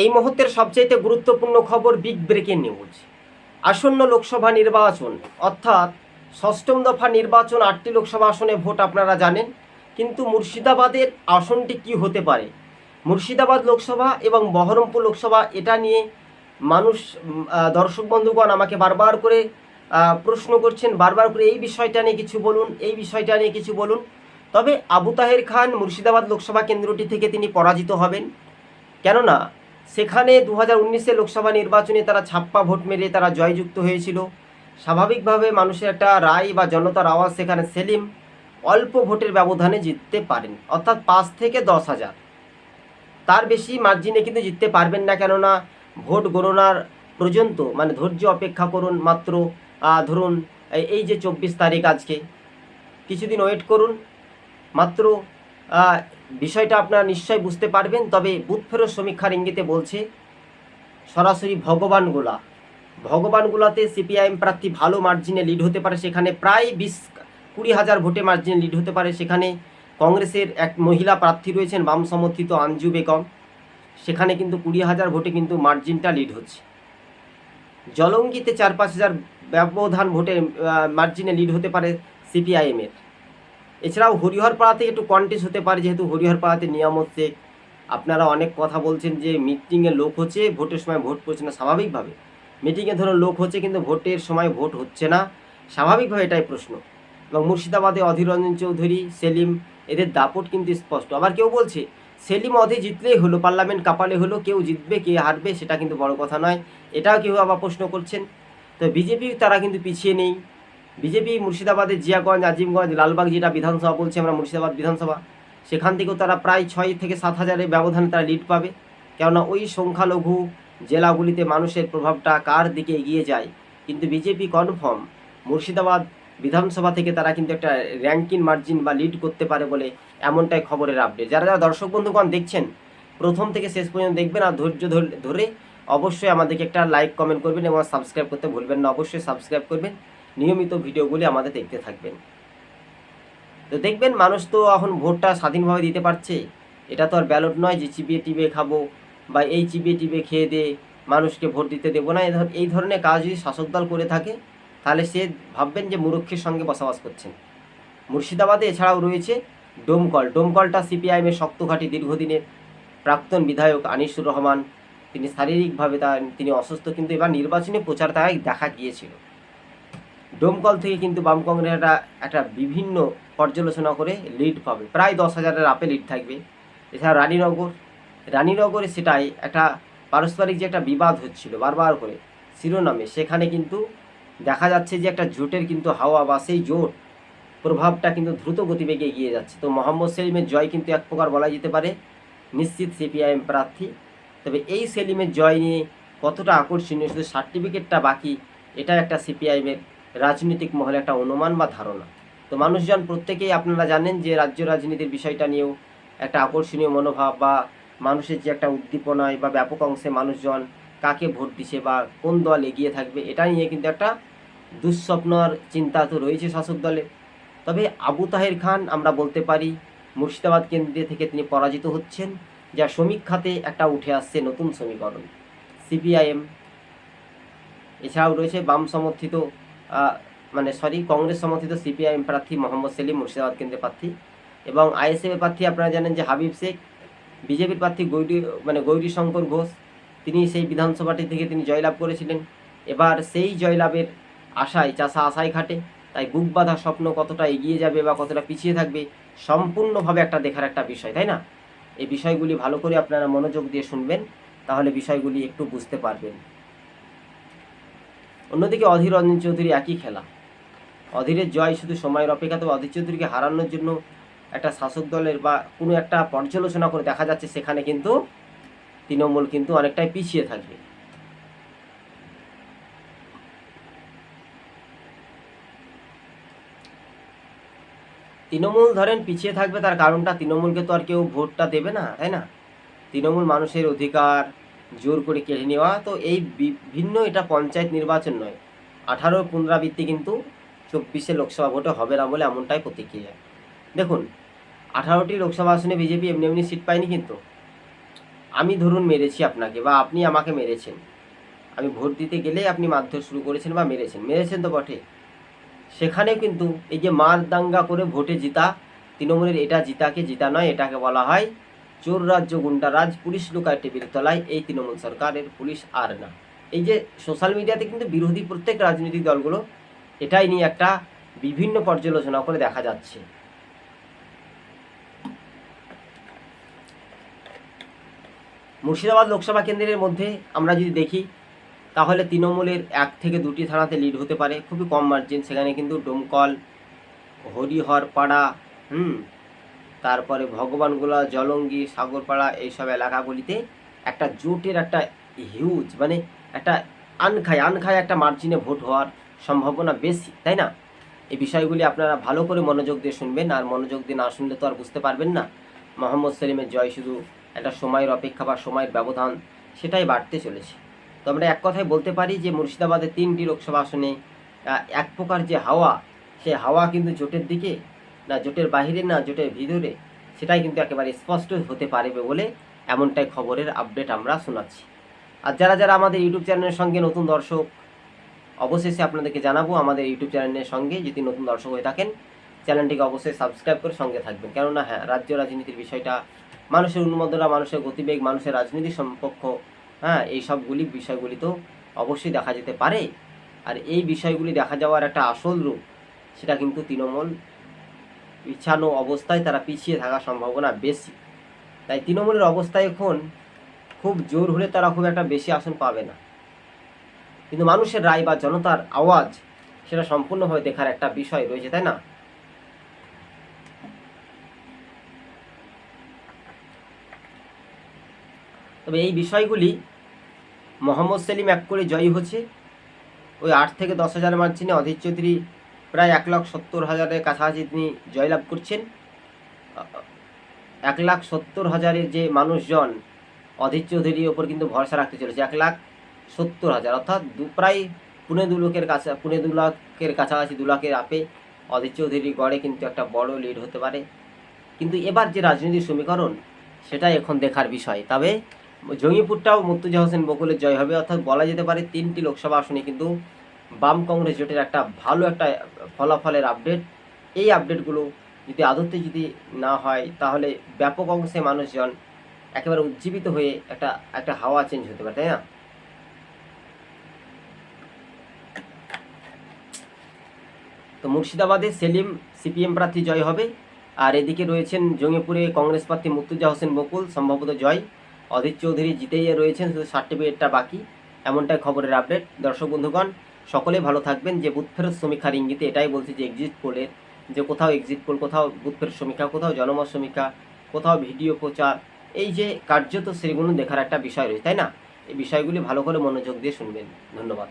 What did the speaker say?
এই মুহূর্তের সবচাইতে গুরুত্বপূর্ণ খবর বিগ ব্রেকিং নিউজ আসন্ন লোকসভা নির্বাচন, অর্থাৎ ষষ্ঠম দফা নির্বাচন আটটি লোকসভা আসনে ভোট আপনারা জানেন, কিন্তু মুর্শিদাবাদের আসনটি কি হতে পারে? মুর্শিদাবাদ লোকসভা এবং বহরমপুর লোকসভা, এটা নিয়ে মানুষ দর্শক বন্ধুগণ আমাকে বারবার করে প্রশ্ন করছেন, বারবার করে এই বিষয়টা নিয়ে কিছু বলুন, এই বিষয়টা নিয়ে কিছু বলুন। তবে আবু তাহের খান মুর্শিদাবাদ লোকসভা কেন্দ্রটি থেকে তিনি পরাজিত হবেন। কেননা সেখানে দু হাজার উনিশে লোকসভা নির্বাচনে তারা ছাপ্পা ভোট মেরে তারা জয়যুক্ত হয়েছিল। স্বাভাবিকভাবে মানুষের একটা রায় বা জনতার আওয়াজ সেখানে সেলিম অল্প ভোটের ব্যবধানে জিততে পারেন, অর্থাৎ পাঁচ থেকে দশ হাজার। তার বেশি মার্জিনে কিন্তু জিততে পারবেন না, কেননা ভোট গণনার পর্যন্ত মানে ধৈর্য অপেক্ষা করুন মাত্র ধরুন এই- যে চব্বিশ তারিখ আজকে। কিছুদিন ওয়েট করুন, মাত্র বিষয়টা আপনারা নিশ্চয় বুঝতে পারবেন, তবে বুথ ফেরত সমীক্ষার ইঙ্গিতে বলছে, সরাসরি ভগবানগোলা, ভগবানগোলাতে সিপিআইএম প্রার্থী ভালো মার্জিনে লিড হতে পারে সেখানে, প্রায় বিশ, কুড়ি হাজার ভোটে মার্জিনে লিড হতে পারে সেখানে। কংগ্রেসের এক মহিলা প্রার্থী রয়েছেন বাম সমর্থিত আঞ্জু বেগম, সেখানে কিন্তু কুড়ি হাজার ভোটে কিন্তু মার্জিনটা লিড হচ্ছে। জলঙ্গিতে চার পাঁচ হাজার ব্যবধান ভোটে মার্জিনে লিড হতে পারে সিপিআইএমের এছাড়াও হরিহরপাড়াতে একটু কন্টেস্ট হতে পারে, যেহেতু হরিহরপাড়াতে নিয়ামত শেখ। আপনারা অনেক কথা বলছেন যে মিটিংয়ে লোক হচ্ছে, ভোটের সময় ভোট পড়ছে না, স্বাভাবিকভাবে। মিটিংয়ে ধরুন লোক হচ্ছে, কিন্তু ভোটের সময় ভোট হচ্ছে না। স্বাভাবিকভাবে এটাই প্রশ্ন। এবং মুর্শিদাবাদে অধীর রঞ্জন চৌধুরী, সেলিম, এদের দাপট কিন্তু স্পষ্ট। আবার কেউ বলছে, সেলিম অধে জিতলেই হলো, পার্লামেন্ট কাপালে হলো, কেউ জিতবে, কে হারবে, সেটা কিন্তু বড় কথা নয়। এটাও কেউ আবার প্রশ্ন করছেন। তো বিজেপি, তারা কিন্তু পিছিয়ে নেই। বিজেপি, মুর্শিদাবাদের জিয়াগঞ্জ, আজিমগঞ্জ, লালবাগ যেটা বিধানসভা বলছি আমরা মুর্শিদাবাদ বিধানসভা, সেখান থেকেও তারা প্রায় ছয় থেকে সাত হাজারের ব্যবধানে তারা লিড পাবে। কেননা ওই সংখ্যালঘু জেলাগুলিতে মানুষের প্রভাবটা কার দিকে এগিয়ে যায়? কিন্তু বিজেপি কনফার্ম মুর্শিদাবাদ বিধানসভা থেকে তারা কিন্তু একটা র্যাঙ্কিং মার্জিন বা লিড করতে পারে বলে এমনটাই খবরের আপডেট যারা যারা দর্শক বন্ধুগণ দেখছেন, প্রথম থেকে শেষ পর্যন্ত দেখবেন আর ধৈর্য ধর- অবশ্যই আমাদেরকে একটা লাইক কমেন্ট করবেন এবং সাবস্ক্রাইব করতে ভুলবেন না। অবশ্যই সাবস্ক্রাইব করবেন। নিয়মিত ভিডিওগুলি আমাদের দেখতে থাকবেন। তো দেখবেন মানুষ তো এখন ভোটটা স্বাধীনভাবে দিতে পারছে। এটা তো আর ব্যালট নয় যে চিবিয়ে টিবিয়ে খাব বা এই চিবিয়ে টিবিয়ে খেয়ে দিয়ে মানুষকে ভোট দিতে দেবো না। এই ধর- এই ধরনের কাজ যদি শাসক দল করে থাকে, তাহলে সে ভাববেন যে মুরক্ষের সঙ্গে বসবাস করছেন। মুর্শিদাবাদে এছাড়াও রয়েছে ডোমকল। ডোমকলটা সিপিআইএমের শক্ত ঘাঁটি দীর্ঘদিনের প্রাক্তন বিধায়ক আনিসুর রহমান। তিনি শারীরিকভাবে তার, তিনি অসুস্থ, কিন্তু এবার নির্বাচনী প্রচার তাই দেখা গিয়েছিল। ডোমকল থেকে কিন্তু বাম কংগ্রেসরা একটা বিভিন্ন পর্যালোচনা করে লিড পাবে। প্রায় দশ হাজারের আপে লিড থাকবে। এছাড়া রানীনগর, রানীনগরে সেটাই একটা পারস্পরিক যে একটা বিবাদ হচ্ছিল বারবার করে শিরোনামে, সেখানে কিন্তু দেখা যাচ্ছে যে একটা জোটের কিন্তু হাওয়া বা সেই জোট প্রভাবটা কিন্তু দ্রুত গতিবেগে এগিয়ে যাচ্ছে। তো মোহাম্মদ সেলিমের জয় কিন্তু এক প্রকার বলা যেতে পারে, নিশ্চিত সিপিআইএম প্রার্থী। তবে এই সেলিমের জয় নিয়ে কতটা আকর্ষণীয়, শুধু সার্টিফিকেটটা বাকি, এটা একটা সিপিআইএমের রাজনৈতিক মহলে একটা অনুমান বা ধারণা। তো মানুষজন প্রত্যেকেই আপনারা জানেন যে রাজ্য রাজনীতির বিষয়টা নিয়েও একটা আকর্ষণীয় মনোভাব বা মানুষের যে একটা উদ্দীপনায় বা ব্যাপক অংশে মানুষজন কাকে ভোট দিছে বা কোন দল এগিয়ে থাকবে, এটা নিয়ে কিন্তু একটা দুঃস্বপ্নর চিন্তা তো রয়েছে শাসক দলে। তবে আবু তাহের খান আমরা বলতে পারি, মুর্শিদাবাদ কেন্দ্রে থেকে তিনি পরাজিত হচ্ছেন, যা সমীক্ষাতে একটা উঠে আসছে নতুন সমীকরণ। সিপিআইএম, এছাড়াও রয়েছে বাম সমর্থিত মানে সরি, কংগ্রেস সমর্থিত সিপিআইএম প্রার্থী মোহাম্মদ সেলিম মুর্শিদাবাদ কেন্দ্রের প্রার্থী এবং আইএসএফের প্রার্থী আপনারা জানেন যে হাবিব শেখ, বিজেপির প্রার্থী গৌরী মানে গৌরী শঙ্কর ঘোষ, তিনি সেই বিধানসভাটি থেকে তিনি জয়লাভ করেছিলেন। এবার সেই জয়লাভের আশায়, চাষা আশায় খাটে, তাই বুক বাঁধা স্বপ্ন কতটা এগিয়ে যাবে বা কতটা পিছিয়ে থাকবে সম্পূর্ণভাবে একটা দেখার একটা বিষয়, তাই না? এই বিষয়গুলি ভালো করে আপনারা মনোযোগ দিয়ে শুনবেন, তাহলে বিষয়গুলি একটু বুঝতে পারবেন। অন্যদিকে অধীর রঞ্জন চৌধুরী একই খেলা। অধীরের জয় শুধু সময়ের অপেক্ষা, তবে অধীর চৌধুরীকে হারানোর জন্য একটা শাসক দলের বা কোনো একটা পর্যালোচনা করে দেখা যাচ্ছে, সেখানে কিন্তু তৃণমূল কিন্তু অনেকটাই পিছিয়ে থাকবে। তৃণমূল ধরেন পিছিয়ে থাকবে, তার কারণটা তৃণমূলকে তো আর কেউ ভোটটা দেবে না, তাই না? তৃণমূল মানুষের অধিকার জোর করে কেড়ে নেওয়া, তো এই ভিন্ন এটা পঞ্চায়েত নির্বাচন নয়, আঠারো পুনরাবৃত্তি কিন্তু চব্বিশে লোকসভা ভোটে হবে না বলে এমনটাই প্রতিক্রিয়া। দেখুন, আঠারোটি লোকসভা আসনে বিজেপি এমনি এমনি সিট পায়নি কিন্তু। আমি ধরুন মেরেছি আপনাকে বা আপনি আমাকে মেরেছেন। আমি ভোট দিতে গেলে আপনি মারধর শুরু করেছেন বা মেরেছেন মেরেছেন তো বটে। সেখানে কিন্তু এই যে মার দাঙ্গা করে ভোটে জিতা, তৃণমূলের এটা জিতাকে জিতা নয়, এটাকে বলা হয় চোর রাজ্য গুন্ডা রাজ পুলিশ লুকায় টেবিল তলায় এই তৃণমূল সরকারের পুলিশ আর না। এই যে সোশ্যাল মিডিয়াতে কিন্তু বিরোধী প্রত্যেক রাজনৈতিক দলগুলো এটাই নিয়ে একটা বিভিন্ন পর্যালোচনা করে দেখা যাচ্ছে। মুর্শিদাবাদ লোকসভা কেন্দ্রের মধ্যে আমরা যদি দেখি, তাহলে তৃণমূলের এক থেকে দুটি থানাতে লিড হতে পারে, খুবই কম মার্জিন সেখানে কিন্তু ডোমকল, হরিহরপাড়া, হুম তারপরে ভগবানগোলা, জলঙ্গি, সাগরপাড়া এইসব এলাকাগুলিতে একটা জোটের একটা হিউজ মানে একটা আনখায় আনখায় একটা মার্জিনে ভোট হওয়ার সম্ভাবনা বেশি, তাই না? এই বিষয়গুলি আপনারা ভালো করে মনোযোগ দিয়ে শুনবেন, আর মনোযোগ দিয়ে না শুনলে তো আর বুঝতে পারবেন না। মোহাম্মদ সেলিমের জয় শুধু একটা সময়ের অপেক্ষা বা সময়ের ব্যবধান সেটাই বাড়তে চলেছে। তো আমরা এক কথায় বলতে পারি যে মুর্শিদাবাদের তিনটি লোকসভা আসনে এক প্রকার যে হাওয়া, সে হাওয়া কিন্তু জোটের দিকে না জোটের বাহিরে, না জোটের ভিতরে, সেটাই কিন্তু একেবারে স্পষ্ট হতে পারবে বলে এমনটাই খবরের আপডেট আমরা শোনাচ্ছি। আর যারা যারা আমাদের ইউটিউব চ্যানেলের সঙ্গে নতুন দর্শক, অবশেষে আপনাদেরকে জানাব আমাদের ইউটিউব চ্যানেলের সঙ্গে যদি নতুন দর্শক হয়ে থাকেন চ্যানেলটিকে অবশ্যই সাবস্ক্রাইব করে সঙ্গে থাকবেন। কেননা হ্যাঁ রাজ্য রাজনীতির বিষয়টা, মানুষের উন্মাদনা, মানুষের গতিবেগ, মানুষের রাজনীতি সম্পর্ক হ্যাঁ এই সবগুলি বিষয়গুলি তো অবশ্যই দেখা যেতে পারে। আর এই বিষয়গুলি দেখা যাওয়ার একটা আসল রূপ, সেটা কিন্তু তৃণমূল পিছানো অবস্থায় তারা পিছিয়ে থাকার সম্ভাবনা বেশি। তাই তৃণমূলের অবস্থা এখন খুব জোর হলে তারা খুব একটা বেশি আসন পাবে না। কিন্তু মানুষের রায় বা জনতার আওয়াজ সেটা সম্পূর্ণভাবে দেখার একটা বিষয় রয়েছে, তাই না? তবে এই বিষয়গুলি মোহাম্মদ সেলিম এক করে জয়ী হচ্ছে। ওই আট থেকে দশ হাজার মার্জিনে অধীর চৌধুরী প্রায় এক লাখ সত্তর হাজারের কাছাকাছি তিনি জয়লাভ করছেন। এক লাখ সত্তর হাজারের যে মানুষজন অধীর চৌধুরীর ওপর কিন্তু ভরসা রাখতে চলেছে। এক লাখ সত্তর হাজার, অর্থাৎ দু প্রায় পুনে দু লাখের কাছে, পুনে দু লাখের কাছাকাছি, দু লাখের আপে অধীর চৌধুরী গড়ে কিন্তু একটা বড় লিড হতে পারে। কিন্তু এবার যে রাজনৈতিক সমীকরণ, সেটা এখন দেখার বিষয়। তবে জঙ্গিপুরটাও মুর্তুজা হোসেন বকুলের জয় হবে, অর্থাৎ বলা যেতে পারে তিনটি লোকসভা আসনে কিন্তু বাম কংগ্রেস জোটের একটা ভালো একটা ফলাফলের আপডেট এই আপডেটগুলো যদি আদতে যদি না হয়, তাহলে ব্যাপক অংশে মানুষজন একেবারে উজ্জীবিত হয়ে একটা একটা হাওয়া চেঞ্জ হতে পারে, তাই না? তো মুর্শিদাবাদে সেলিম সিপিএম প্রার্থী জয় হবে, আর এদিকে রয়েছেন জঙ্গিপুরে কংগ্রেস প্রার্থী মুর্তুজা হোসেন বকুল, সম্ভবত জয়। অধীর চৌধুরী জিতেই রয়েছেন, শুধু সার্টিফিকেটটা বাকি, এমনটাই খবরের আপডেট দর্শক বন্ধুগণ সকলে ভালো থাকবেন। যে বুথ ফেরত সমীক্ষার ইঙ্গিতে এটাই বলছি যে এক্সিট পোলের যে কোথাও এক্সিট পোল কোথাও বুথ ফেরত সমীক্ষা কোথাও জনমত সমীক্ষা কোথাও ভিডিও প্রচার, এই যে কার্যত সেগুলো দেখার একটা বিষয় রয়েছে, তাই না? এই বিষয়গুলি ভালো করে মনোযোগ দিয়ে শুনবেন। ধন্যবাদ।